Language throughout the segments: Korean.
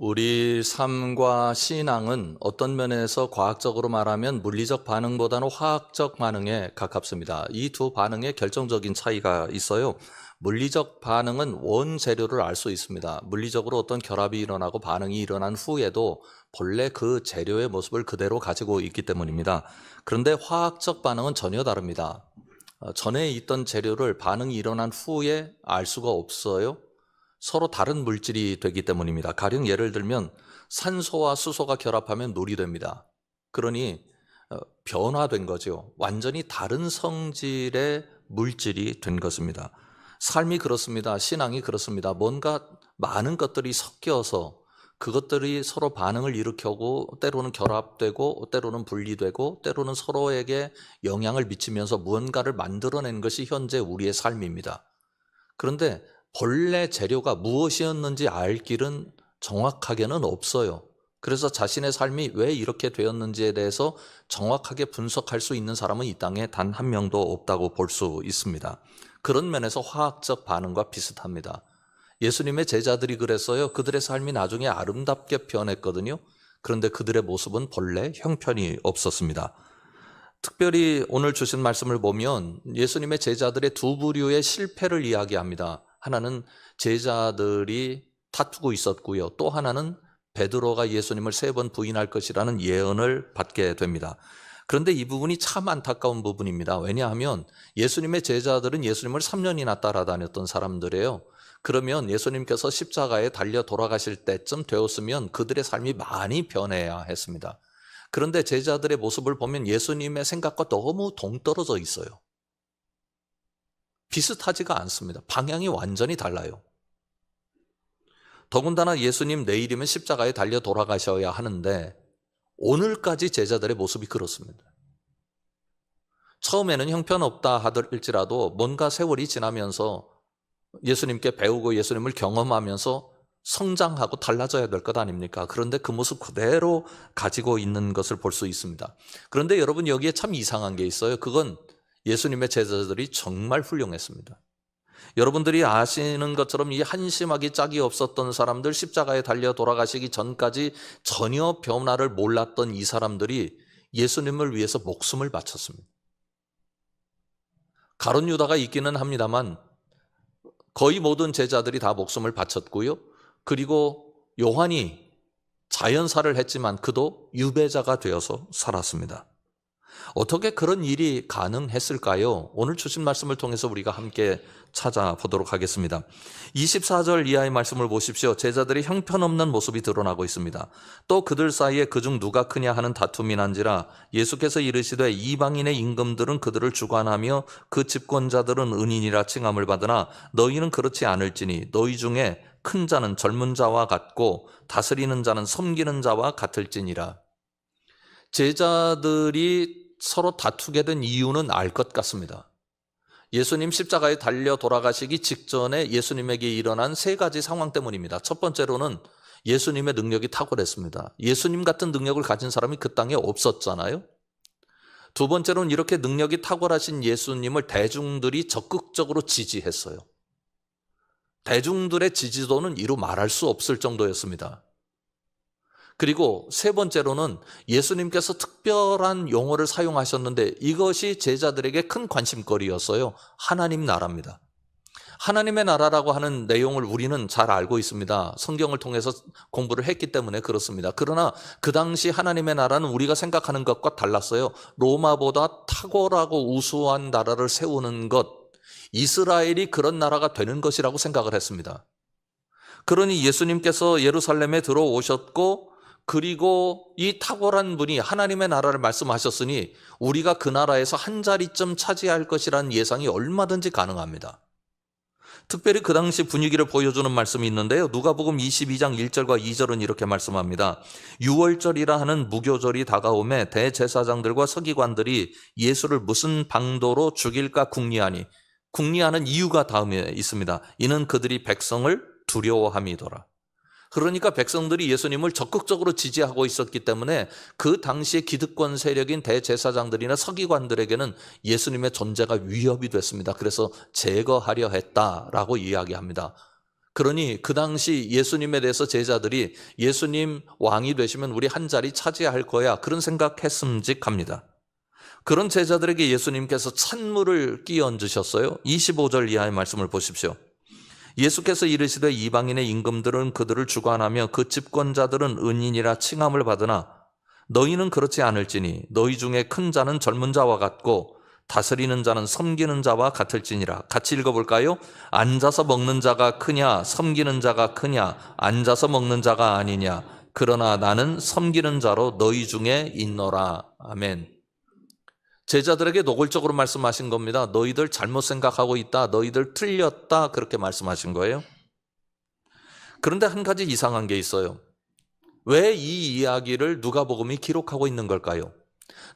우리 삶과 신앙은 어떤 면에서 과학적으로 말하면 물리적 반응보다는 화학적 반응에 가깝습니다. 이 두 반응에 결정적인 차이가 있어요. 물리적 반응은 원재료를 알 수 있습니다. 물리적으로 어떤 결합이 일어나고 반응이 일어난 후에도 본래 그 재료의 모습을 그대로 가지고 있기 때문입니다. 그런데 화학적 반응은 전혀 다릅니다. 어, 전에 있던 재료를 반응이 일어난 후에 알 수가 없어요. 서로 다른 물질이 되기 때문입니다. 가령 예를 들면 산소와 수소가 결합하면 물이 됩니다. 그러니 어, 변화된 거죠. 완전히 다른 성질의 물질이 된 것입니다. 삶이 그렇습니다. 신앙이 그렇습니다. 뭔가 많은 것들이 섞여서 그것들이 서로 반응을 일으켜고 때로는 결합되고 때로는 분리되고 때로는 서로에게 영향을 미치면서 무언가를 만들어낸 것이 현재 우리의 삶입니다. 그런데 본래 재료가 무엇이었는지 알 길은 정확하게는 없어요. 그래서 자신의 삶이 왜 이렇게 되었는지에 대해서 정확하게 분석할 수 있는 사람은 이 땅에 단 한 명도 없다고 볼 수 있습니다. 그런 면에서 화학적 반응과 비슷합니다. 예수님의 제자들이 그랬어요. 그들의 삶이 나중에 아름답게 변했거든요. 그런데 그들의 모습은 본래 형편이 없었습니다. 특별히 오늘 주신 말씀을 보면 예수님의 제자들의 두 부류의 실패를 이야기합니다. 하나는 제자들이 다투고 있었고요. 또 하나는 베드로가 예수님을 세 번 부인할 것이라는 예언을 받게 됩니다. 그런데 이 부분이 참 안타까운 부분입니다. 왜냐하면 예수님의 제자들은 예수님을 3년이나 따라다녔던 사람들이에요. 그러면 예수님께서 십자가에 달려 돌아가실 때쯤 되었으면 그들의 삶이 많이 변해야 했습니다. 그런데 제자들의 모습을 보면 예수님의 생각과 너무 동떨어져 있어요. 비슷하지가 않습니다. 방향이 완전히 달라요. 더군다나 예수님 내일이면 십자가에 달려 돌아가셔야 하는데 오늘까지 제자들의 모습이 그렇습니다. 처음에는 형편없다 하더일지라도 뭔가 세월이 지나면서 예수님께 배우고 예수님을 경험하면서 성장하고 달라져야 될 것 아닙니까? 그런데 그 모습 그대로 가지고 있는 것을 볼 수 있습니다. 그런데 여러분 여기에 참 이상한 게 있어요. 그건 예수님의 제자들이 정말 훌륭했습니다. 여러분들이 아시는 것처럼 이 한심하기 짝이 없었던 사람들 십자가에 달려 돌아가시기 전까지 전혀 변화를 몰랐던 이 사람들이 예수님을 위해서 목숨을 바쳤습니다. 가론 유다가 있기는 합니다만 거의 모든 제자들이 다 목숨을 바쳤고요. 그리고 요한이 자연사를 했지만 그도 유배자가 되어서 살았습니다. 어떻게 그런 일이 가능했을까요? 오늘 주신 말씀을 통해서 우리가 함께 찾아보도록 하겠습니다. 24절 이하의 말씀을 보십시오. 제자들이 형편없는 모습이 드러나고 있습니다. 또 그들 사이에 그중 누가 크냐 하는 다툼이 난지라 예수께서 이르시되 이방인의 임금들은 그들을 주관하며 그 집권자들은 은인이라 칭함을 받으나 너희는 그렇지 않을지니 너희 중에 큰 자는 젊은 자와 같고 다스리는 자는 섬기는 자와 같을지니라. 제자들이 서로 다투게 된 이유는 알 것 같습니다. 예수님 십자가에 달려 돌아가시기 직전에 예수님에게 일어난 세 가지 상황 때문입니다. 첫 번째로는 예수님의 능력이 탁월했습니다. 예수님 같은 능력을 가진 사람이 그 땅에 없었잖아요. 두 번째로는 이렇게 능력이 탁월하신 예수님을 대중들이 적극적으로 지지했어요. 대중들의 지지도는 이루 말할 수 없을 정도였습니다. 그리고 세 번째로는 예수님께서 특별한 용어를 사용하셨는데 이것이 제자들에게 큰 관심거리였어요. 하나님 나라입니다. 하나님의 나라라고 하는 내용을 우리는 잘 알고 있습니다. 성경을 통해서 공부를 했기 때문에 그렇습니다. 그러나 그 당시 하나님의 나라는 우리가 생각하는 것과 달랐어요. 로마보다 탁월하고 우수한 나라를 세우는 것, 이스라엘이 그런 나라가 되는 것이라고 생각을 했습니다. 그러니 예수님께서 예루살렘에 들어오셨고 그리고 이 탁월한 분이 하나님의 나라를 말씀하셨으니 우리가 그 나라에서 한 자리쯤 차지할 것이라는 예상이 얼마든지 가능합니다. 특별히 그 당시 분위기를 보여주는 말씀이 있는데요. 누가복음 22장 1절과 2절은 이렇게 말씀합니다. 6월절이라 하는 무교절이 다가오매 대제사장들과 서기관들이 예수를 무슨 방도로 죽일까 궁리하니 궁리하는 이유가 다음에 있습니다. 이는 그들이 백성을 두려워함이더라. 그러니까 백성들이 예수님을 적극적으로 지지하고 있었기 때문에 그 당시의 기득권 세력인 대제사장들이나 서기관들에게는 예수님의 존재가 위협이 됐습니다. 그래서 제거하려 했다라고 이야기합니다. 그러니 그 당시 예수님에 대해서 제자들이 예수님 왕이 되시면 우리 한 자리 차지할 거야. 그런 생각했음직합니다. 그런 제자들에게 예수님께서 찬물을 끼얹으셨어요. 25절 이하의 말씀을 보십시오. 예수께서 이르시되 이방인의 임금들은 그들을 주관하며 그 집권자들은 은인이라 칭함을 받으나 너희는 그렇지 않을지니 너희 중에 큰 자는 젊은 자와 같고 다스리는 자는 섬기는 자와 같을지니라. 같이 읽어볼까요? 앉아서 먹는 자가 크냐, 섬기는 자가 크냐, 앉아서 먹는 자가 아니냐. 그러나 나는 섬기는 자로 너희 중에 있노라. 아멘. 제자들에게 노골적으로 말씀하신 겁니다. 너희들 잘못 생각하고 있다. 너희들 틀렸다. 그렇게 말씀하신 거예요. 그런데 한 가지 이상한 게 있어요. 왜 이 이야기를 누가복음이 기록하고 있는 걸까요?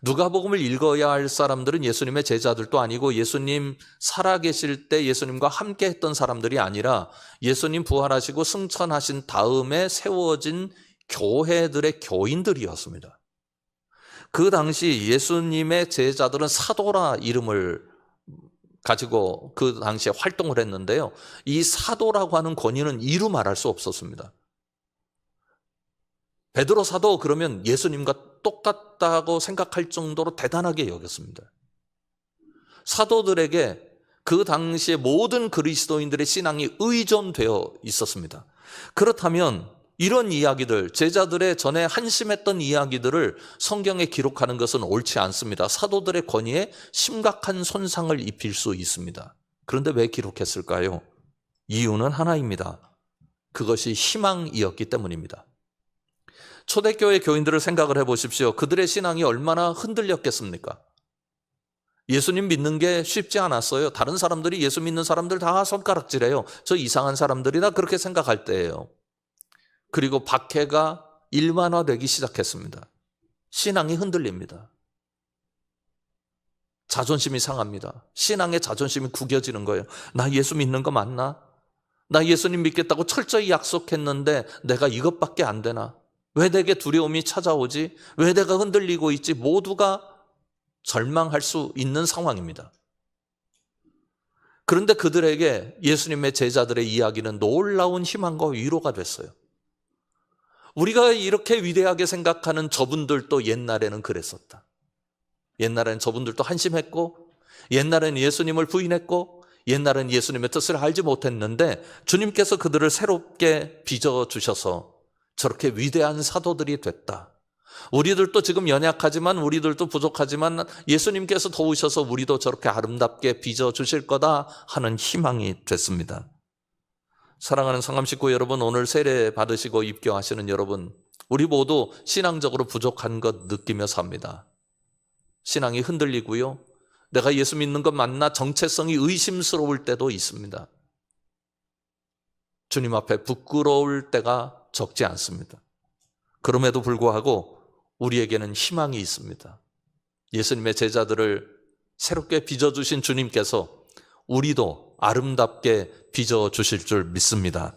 누가복음을 읽어야 할 사람들은 예수님의 제자들도 아니고 예수님 살아계실 때 예수님과 함께 했던 사람들이 아니라 예수님 부활하시고 승천하신 다음에 세워진 교회들의 교인들이었습니다. 그 당시 예수님의 제자들은 사도라 이름을 가지고 그 당시에 활동을 했는데요. 이 사도라고 하는 권위는 이루 말할 수 없었습니다. 베드로 사도 그러면 예수님과 똑같다고 생각할 정도로 대단하게 여겼습니다. 사도들에게 그 당시에 모든 그리스도인들의 신앙이 의존되어 있었습니다. 그렇다면 이런 이야기들, 제자들의 전에 한심했던 이야기들을 성경에 기록하는 것은 옳지 않습니다. 사도들의 권위에 심각한 손상을 입힐 수 있습니다. 그런데 왜 기록했을까요? 이유는 하나입니다. 그것이 희망이었기 때문입니다. 초대교회 교인들을 생각을 해 보십시오. 그들의 신앙이 얼마나 흔들렸겠습니까? 예수님 믿는 게 쉽지 않았어요. 다른 사람들이 예수 믿는 사람들 다 손가락질해요. 저 이상한 사람들이다 그렇게 생각할 때예요. 그리고 박해가 일만화되기 시작했습니다. 신앙이 흔들립니다. 자존심이 상합니다. 신앙의 자존심이 구겨지는 거예요. 나 예수 믿는 거 맞나? 나 예수님 믿겠다고 철저히 약속했는데 내가 이것밖에 안 되나? 왜 내게 두려움이 찾아오지? 왜 내가 흔들리고 있지? 모두가 절망할 수 있는 상황입니다. 그런데 그들에게 예수님의 제자들의 이야기는 놀라운 희망과 위로가 됐어요. 우리가 이렇게 위대하게 생각하는 저분들도 옛날에는 그랬었다. 옛날에는 저분들도 한심했고, 옛날에는 예수님을 부인했고, 옛날에는 예수님의 뜻을 알지 못했는데, 주님께서 그들을 새롭게 빚어주셔서 저렇게 위대한 사도들이 됐다. 우리들도 지금 연약하지만 우리들도 부족하지만 예수님께서 도우셔서 우리도 저렇게 아름답게 빚어 주실 거다 하는 희망이 됐습니다. 사랑하는 성감 식구 여러분, 오늘 세례 받으시고 입교하시는 여러분, 우리 모두 신앙적으로 부족한 것 느끼며 삽니다. 신앙이 흔들리고요. 내가 예수 믿는 것 맞나 정체성이 의심스러울 때도 있습니다. 주님 앞에 부끄러울 때가 적지 않습니다. 그럼에도 불구하고 우리에게는 희망이 있습니다. 예수님의 제자들을 새롭게 빚어주신 주님께서 우리도 아름답게 빚어 주실 줄 믿습니다.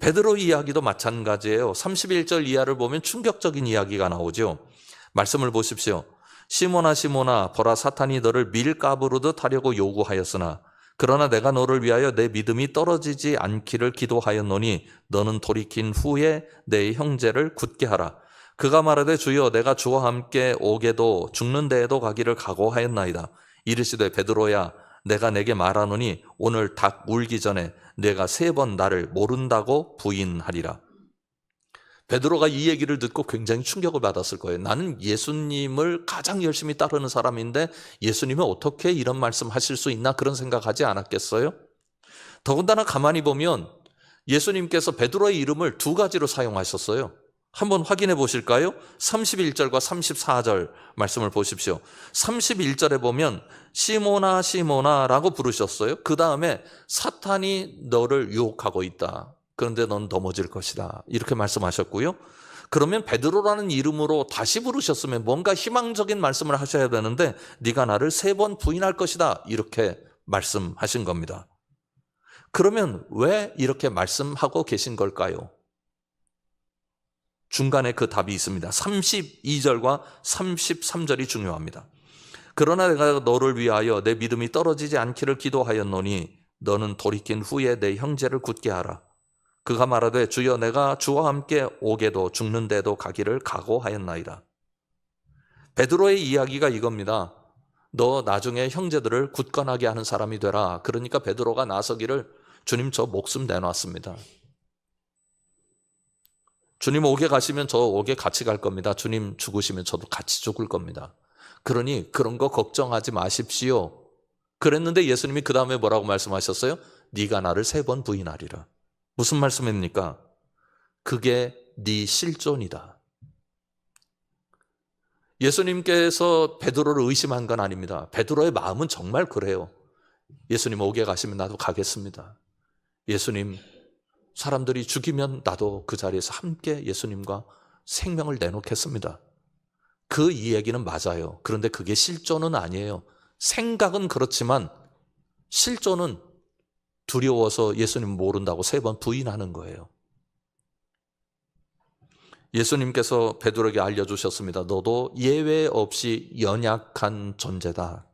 베드로 이야기도 마찬가지예요. 31절 이하를 보면 충격적인 이야기가 나오죠. 말씀을 보십시오. 시모나 시모나 보라 사탄이 너를 밀가부르듯 하려고 요구하였으나 그러나 내가 너를 위하여 내 믿음이 떨어지지 않기를 기도하였노니 너는 돌이킨 후에 내 형제를 굳게 하라. 그가 말하되 주여 내가 주와 함께 오게도 죽는 데에도 가기를 각오하였나이다. 이르시되 베드로야 내가 내게 말하노니 오늘 닭 물기 전에 내가 세 번 나를 모른다고 부인하리라. 베드로가 이 얘기를 듣고 굉장히 충격을 받았을 거예요. 나는 예수님을 가장 열심히 따르는 사람인데 예수님은 어떻게 이런 말씀 하실 수 있나 그런 생각하지 않았겠어요? 더군다나 가만히 보면 예수님께서 베드로의 이름을 두 가지로 사용하셨어요. 한번 확인해 보실까요? 31절과 34절 말씀을 보십시오. 31절에 보면 시모나 시모나라고 부르셨어요. 그 다음에 사탄이 너를 유혹하고 있다. 그런데 넌 넘어질 것이다. 이렇게 말씀하셨고요. 그러면 베드로라는 이름으로 다시 부르셨으면 뭔가 희망적인 말씀을 하셔야 되는데 네가 나를 세 번 부인할 것이다. 이렇게 말씀하신 겁니다. 그러면 왜 이렇게 말씀하고 계신 걸까요? 중간에 그 답이 있습니다. 32절과 33절이 중요합니다. 그러나 내가 너를 위하여 내 믿음이 떨어지지 않기를 기도하였노니 너는 돌이킨 후에 내 형제를 굳게 하라. 그가 말하되 주여 내가 주와 함께 오게도 죽는데도 가기를 각오하였나이다. 베드로의 이야기가 이겁니다. 너 나중에 형제들을 굳건하게 하는 사람이 되라. 그러니까 베드로가 나서기를 주님 저 목숨 내놨습니다. 주님 옥에 가시면 저 옥에 같이 갈 겁니다. 주님 죽으시면 저도 같이 죽을 겁니다. 그러니 그런 거 걱정하지 마십시오. 그랬는데 예수님이 그 다음에 뭐라고 말씀하셨어요? 네가 나를 세 번 부인하리라. 무슨 말씀입니까? 그게 네 실존이다. 예수님께서 베드로를 의심한 건 아닙니다. 베드로의 마음은 정말 그래요. 예수님 옥에 가시면 나도 가겠습니다. 예수님 사람들이 죽이면 나도 그 자리에서 함께 예수님과 생명을 내놓겠습니다. 그 이야기는 맞아요. 그런데 그게 실존은 아니에요. 생각은 그렇지만 실존은 두려워서 예수님 모른다고 세 번 부인하는 거예요. 예수님께서 베드로에게 알려주셨습니다. 너도 예외 없이 연약한 존재다.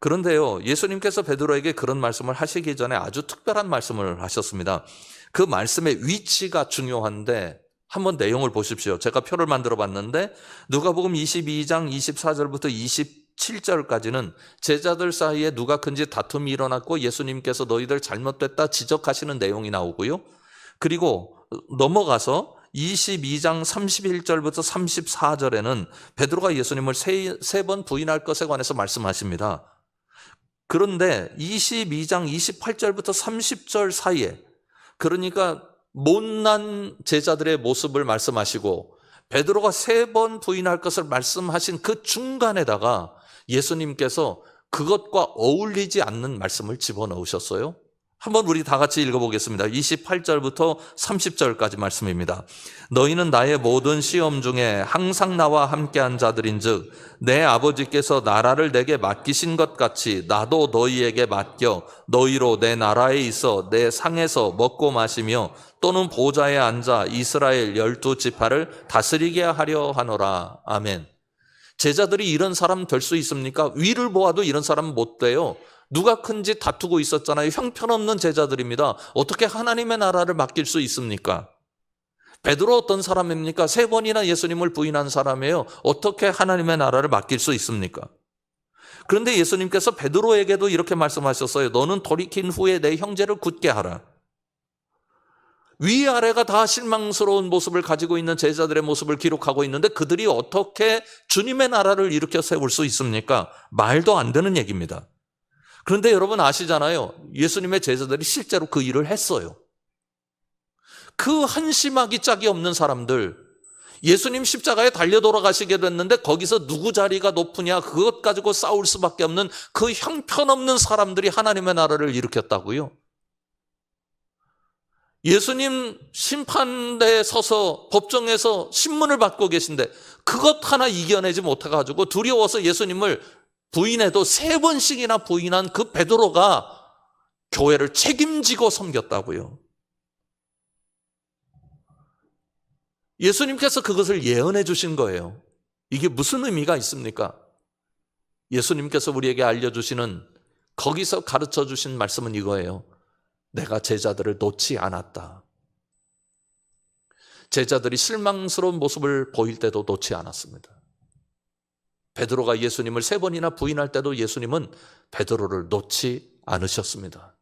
그런데요, 예수님께서 베드로에게 그런 말씀을 하시기 전에 아주 특별한 말씀을 하셨습니다. 그 말씀의 위치가 중요한데 한번 내용을 보십시오. 제가 표를 만들어 봤는데 누가복음 22장 24절부터 27절까지는 제자들 사이에 누가 큰지 다툼이 일어났고 예수님께서 너희들 잘못됐다 지적하시는 내용이 나오고요. 그리고 넘어가서 22장 31절부터 34절에는 베드로가 예수님을 세 번 부인할 것에 관해서 말씀하십니다. 그런데 22장 28절부터 30절 사이에 그러니까 못난 제자들의 모습을 말씀하시고 베드로가 세 번 부인할 것을 말씀하신 그 중간에다가 예수님께서 그것과 어울리지 않는 말씀을 집어넣으셨어요. 한번 우리 다 같이 읽어보겠습니다. 28절부터 30절까지 말씀입니다. 너희는 나의 모든 시험 중에 항상 나와 함께한 자들인 즉 내 아버지께서 나라를 내게 맡기신 것 같이 나도 너희에게 맡겨 너희로 내 나라에 있어 내 상에서 먹고 마시며 또는 보좌에 앉아 이스라엘 열두 지파를 다스리게 하려 하노라. 아멘. 제자들이 이런 사람 될 수 있습니까? 위를 보아도 이런 사람 못 돼요. 누가 큰지 다투고 있었잖아요. 형편없는 제자들입니다. 어떻게 하나님의 나라를 맡길 수 있습니까? 베드로 어떤 사람입니까? 세 번이나 예수님을 부인한 사람이에요. 어떻게 하나님의 나라를 맡길 수 있습니까? 그런데 예수님께서 베드로에게도 이렇게 말씀하셨어요. 너는 돌이킨 후에 내 형제를 굳게 하라. 위아래가 다 실망스러운 모습을 가지고 있는 제자들의 모습을 기록하고 있는데 그들이 어떻게 주님의 나라를 일으켜 세울 수 있습니까? 말도 안 되는 얘기입니다. 그런데 여러분 아시잖아요. 예수님의 제자들이 실제로 그 일을 했어요. 그 한심하기 짝이 없는 사람들, 예수님 십자가에 달려 돌아가시게 됐는데 거기서 누구 자리가 높으냐 그것 가지고 싸울 수밖에 없는 그 형편없는 사람들이 하나님의 나라를 일으켰다고요. 예수님 심판대에 서서 법정에서 신문을 받고 계신데 그것 하나 이겨내지 못해가지고 두려워서 예수님을 부인해도 세 번씩이나 부인한 그 베드로가 교회를 책임지고 섬겼다고요. 예수님께서 그것을 예언해 주신 거예요. 이게 무슨 의미가 있습니까? 예수님께서 우리에게 알려주시는 거기서 가르쳐 주신 말씀은 이거예요. 내가 제자들을 놓지 않았다. 제자들이 실망스러운 모습을 보일 때도 놓지 않았습니다. 베드로가 예수님을 세 번이나 부인할 때도 예수님은 베드로를 놓지 않으셨습니다.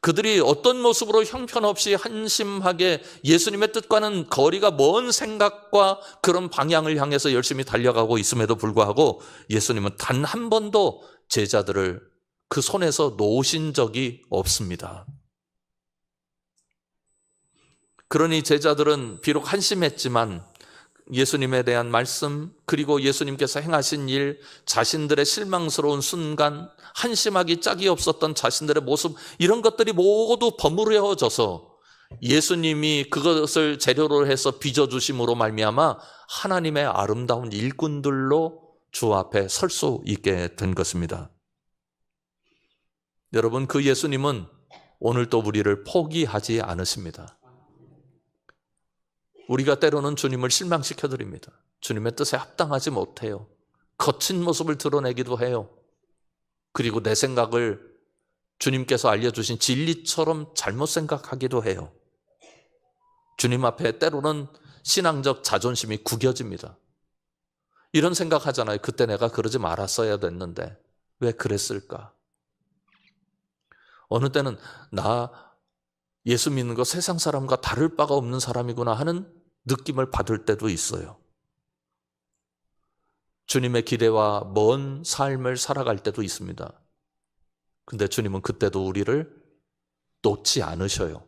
그들이 어떤 모습으로 형편없이 한심하게 예수님의 뜻과는 거리가 먼 생각과 그런 방향을 향해서 열심히 달려가고 있음에도 불구하고 예수님은 단 한 번도 제자들을 그 손에서 놓으신 적이 없습니다. 그러니 제자들은 비록 한심했지만 예수님에 대한 말씀, 그리고 예수님께서 행하신 일, 자신들의 실망스러운 순간, 한심하기 짝이 없었던 자신들의 모습, 이런 것들이 모두 버무려져서 예수님이 그것을 재료로 해서 빚어주심으로 말미암아 하나님의 아름다운 일꾼들로 주 앞에 설 수 있게 된 것입니다. 여러분, 그 예수님은 오늘도 우리를 포기하지 않으십니다. 우리가 때로는 주님을 실망시켜 드립니다. 주님의 뜻에 합당하지 못해요. 거친 모습을 드러내기도 해요. 그리고 내 생각을 주님께서 알려주신 진리처럼 잘못 생각하기도 해요. 주님 앞에 때로는 신앙적 자존심이 구겨집니다. 이런 생각하잖아요. 그때 내가 그러지 말았어야 됐는데 왜 그랬을까? 어느 때는 나 예수 믿는 거 세상 사람과 다를 바가 없는 사람이구나 하는 느낌을 받을 때도 있어요. 주님의 기대와 먼 삶을 살아갈 때도 있습니다. 근데 주님은 그때도 우리를 놓지 않으셔요.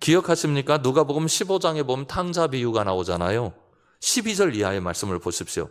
기억하십니까? 누가복음 15장에 보면 탕자 비유가 나오잖아요. 12절 이하의 말씀을 보십시오.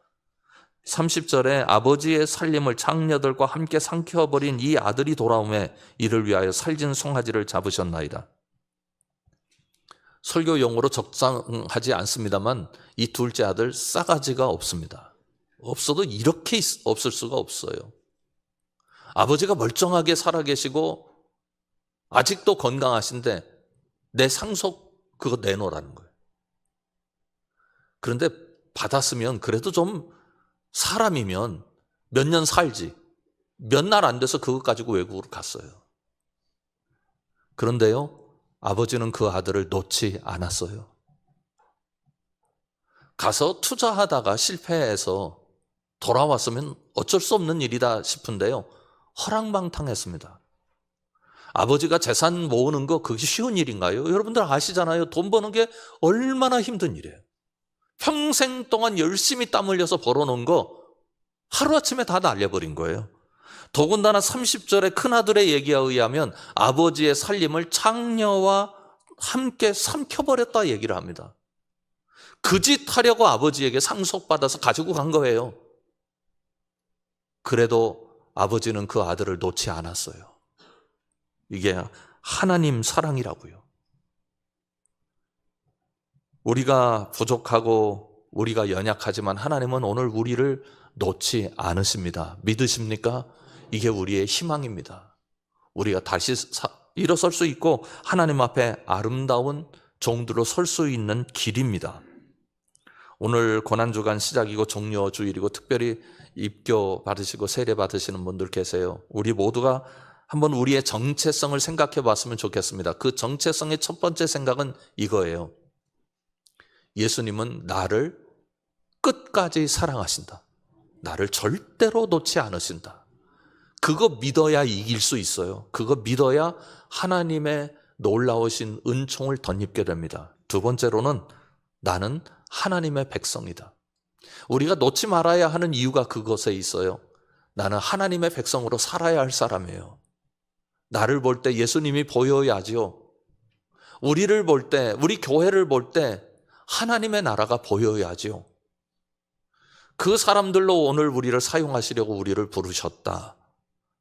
30절에 아버지의 살림을 장녀들과 함께 삼켜버린 이 아들이 돌아오매 이를 위하여 살진 송아지를 잡으셨나이다. 설교 용어로 적당하지 않습니다만 이 둘째 아들 싸가지가 없습니다. 없어도 이렇게 있- 없을 수가 없어요. 아버지가 멀쩡하게 살아계시고 아직도 건강하신데 내 상속 그거 내놓으라는 거예요. 그런데 받았으면 그래도 좀 사람이면 몇 년 살지. 몇 날 안 돼서 그것 가지고 외국으로 갔어요. 그런데요, 아버지는 그 아들을 놓지 않았어요. 가서 투자하다가 실패해서 돌아왔으면 어쩔 수 없는 일이다 싶은데요. 허랑방탕했습니다. 아버지가 재산 모으는 거 그게 쉬운 일인가요? 여러분들 아시잖아요. 돈 버는 게 얼마나 힘든 일이에요. 평생 동안 열심히 땀 흘려서 벌어놓은 거 하루아침에 다 날려버린 거예요. 더군다나 30절의 큰아들의 얘기에 의하면 아버지의 살림을 창녀와 함께 삼켜버렸다 얘기를 합니다. 그 짓 하려고 아버지에게 상속받아서 가지고 간 거예요. 그래도 아버지는 그 아들을 놓지 않았어요. 이게 하나님 사랑이라고요. 우리가 부족하고 우리가 연약하지만 하나님은 오늘 우리를 놓지 않으십니다. 믿으십니까? 이게 우리의 희망입니다. 우리가 다시 사- 일어설 수 있고 하나님 앞에 아름다운 종들로 설 수 있는 길입니다. 오늘 고난주간 시작이고 종료 주일이고 특별히 입교 받으시고 세례 받으시는 분들 계세요. 우리 모두가 한번 우리의 정체성을 생각해 봤으면 좋겠습니다. 그 정체성의 첫 번째 생각은 이거예요. 예수님은 나를 끝까지 사랑하신다. 나를 절대로 놓지 않으신다. 그거 믿어야 이길 수 있어요. 그거 믿어야 하나님의 놀라우신 은총을 덧입게 됩니다. 두 번째로는 나는 하나님의 백성이다. 우리가 놓지 말아야 하는 이유가 그것에 있어요. 나는 하나님의 백성으로 살아야 할 사람이에요. 나를 볼 때 예수님이 보여야지요. 우리를 볼 때, 우리 교회를 볼 때 하나님의 나라가 보여야지요. 그 사람들로 오늘 우리를 사용하시려고 우리를 부르셨다.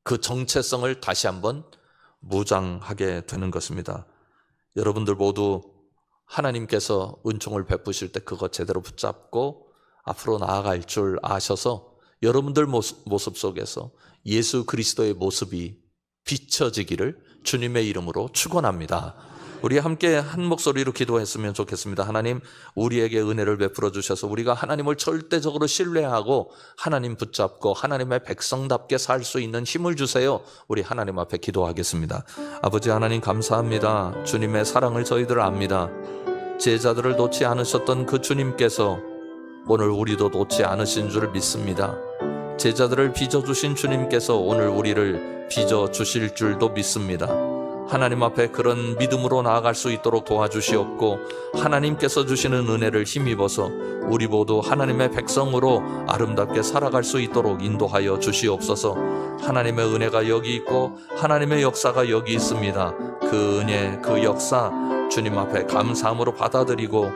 그 정체성을 다시 한번 무장하게 되는 것입니다. 여러분들 모두 하나님께서 은총을 베푸실 때 그것 제대로 붙잡고 앞으로 나아갈 줄 아셔서 여러분들 모습, 속에서 예수 그리스도의 모습이 비춰지기를 주님의 이름으로 축원합니다. 우리 함께 한 목소리로 기도했으면 좋겠습니다. 하나님, 우리에게 은혜를 베풀어 주셔서 우리가 하나님을 절대적으로 신뢰하고 하나님 붙잡고 하나님의 백성답게 살 수 있는 힘을 주세요. 우리 하나님 앞에 기도하겠습니다. 아버지 하나님 감사합니다. 주님의 사랑을 저희들 압니다. 제자들을 놓지 않으셨던 그 주님께서 오늘 우리도 놓지 않으신 줄 믿습니다. 제자들을 빚어주신 주님께서 오늘 우리를 빚어주실 줄도 믿습니다. 하나님 앞에 그런 믿음으로 나아갈 수 있도록 도와주시옵고 하나님께서 주시는 은혜를 힘입어서 우리 모두 하나님의 백성으로 아름답게 살아갈 수 있도록 인도하여 주시옵소서 하나님의 은혜가 여기 있고 하나님의 역사가 여기 있습니다. 그 은혜, 그 역사 주님 앞에 감사함으로 받아들이고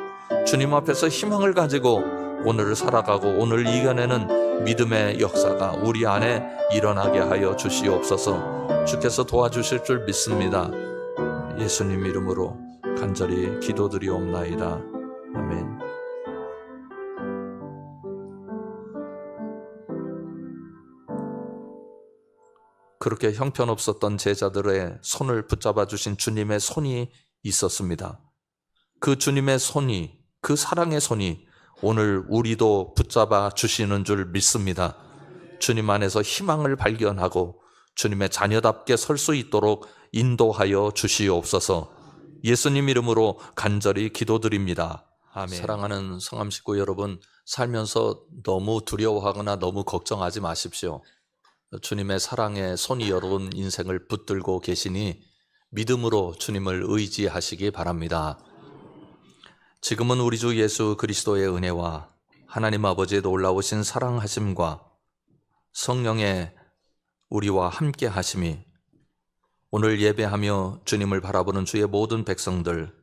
주님 앞에서 희망을 가지고 오늘을 살아가고 오늘 이겨내는 믿음의 역사가 우리 안에 일어나게 하여 주시옵소서 주께서 도와주실 줄 믿습니다. 예수님 이름으로 간절히 기도드리옵나이다. 아멘. 그렇게 형편없었던 제자들의 손을 붙잡아 주신 주님의 손이 있었습니다. 그 주님의 손이, 그 사랑의 손이 오늘 우리도 붙잡아 주시는 줄 믿습니다. 주님 안에서 희망을 발견하고 주님의 자녀답게 설 수 있도록 인도하여 주시옵소서. 예수님 이름으로 간절히 기도드립니다. 아멘. 사랑하는 성암 식구 여러분, 살면서 너무 두려워하거나 너무 걱정하지 마십시오. 주님의 사랑에 손이 여러분 인생을 붙들고 계시니 믿음으로 주님을 의지하시기 바랍니다. 지금은 우리 주 예수 그리스도의 은혜와 하나님 아버지의 놀라우신 사랑하심과 성령의 우리와 함께 하심이 오늘 예배하며 주님을 바라보는 주의 모든 백성들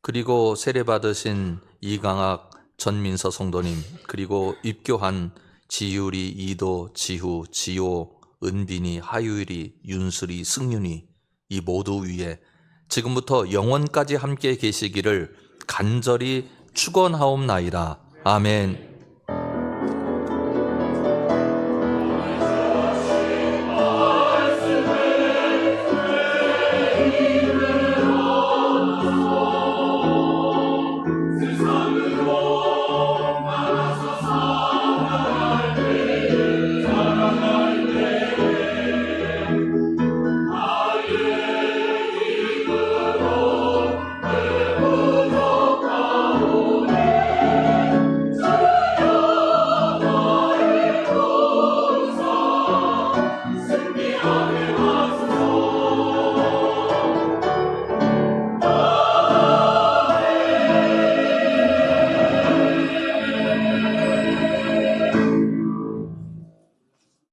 그리고 세례 받으신 이강학 전민서 성도님 그리고 입교한 지유리 이도 지후 지호 은빈이 하유일이 윤슬이 승윤이 이 모두 위에 지금부터 영원까지 함께 계시기를 간절히 축원하옵나이다. 아멘.